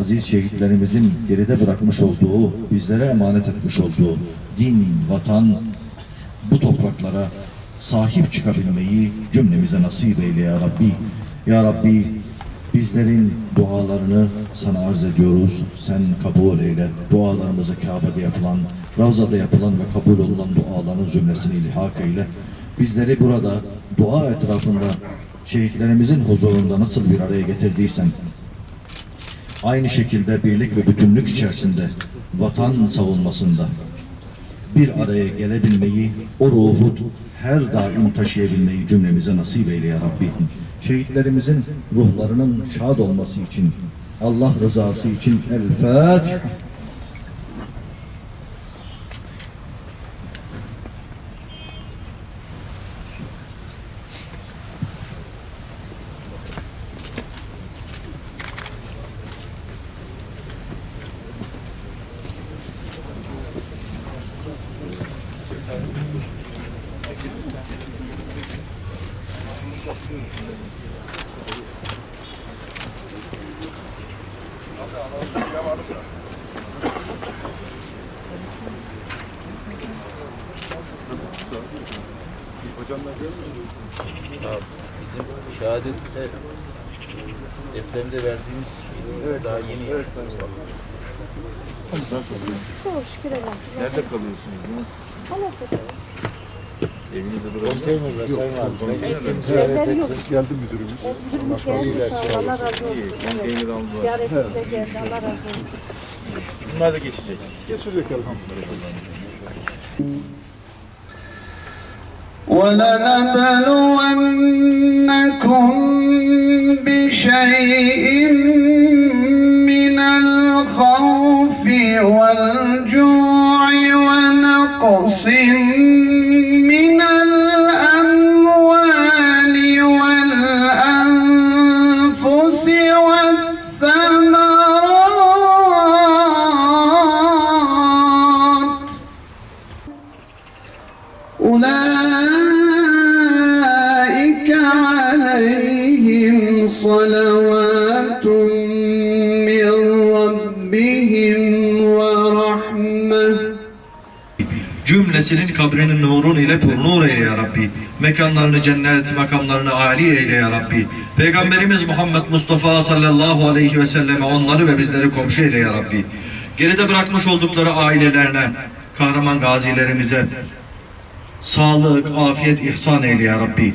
aziz şehitlerimizin geride bırakmış olduğu, bizlere emanet etmiş olduğu din, vatan, bu topraklara sahip çıkabilmeyi cümlemize nasip eyle ya Rabbi. Ya Rabbi bizlerin dualarını sana arz ediyoruz. Sen kabul eyle. Dualarımızı Kabe'de yapılan, Ravza'da yapılan ve kabul olunan duaların zümresini ilhak eyle. Bizleri burada dua etrafında şehitlerimizin huzurunda nasıl bir araya getirdiysen aynı şekilde birlik ve bütünlük içerisinde vatan savunmasında bir araya gelebilmeyi, o ruhu her daim taşıyabilmeyi cümlemize nasip eyle ya Rabbi. Şehitlerimizin ruhlarının şad olması için, Allah rızası için El Fatiha. Bizim şehadette depremde verdiğimiz şeyi daha yeni evet, Çok şükür. Nerede kalıyorsunuz? Şükür. Evinizde burası. Konteynerler Sayın Valim. Evleri yok. Geldi müdürümüz. Müdürümüz geldi. Sağ ol. Allah razı olsun. Konteyner aldılar. Ziyaretimize geldi. Allah razı olsun. Bunlar da geçecek. Geçecek elhamdülillah. ولنبلونكم بشيء من الخوف والجوع ونقص صلوات من ربهم ورحمة Cümlesinin kabrinin nurun ile purnur eyle ya Rabbi. Mekanlarını cennet, makamlarını âli eyle ya Rabbi. Peygamberimiz Muhammed Mustafa sallallahu aleyhi ve selleme onları ve bizleri komşu eyle ya Rabbi. Geride bırakmış oldukları ailelerine, kahraman gazilerimize sağlık, afiyet ihsan eyle ya Rabbi.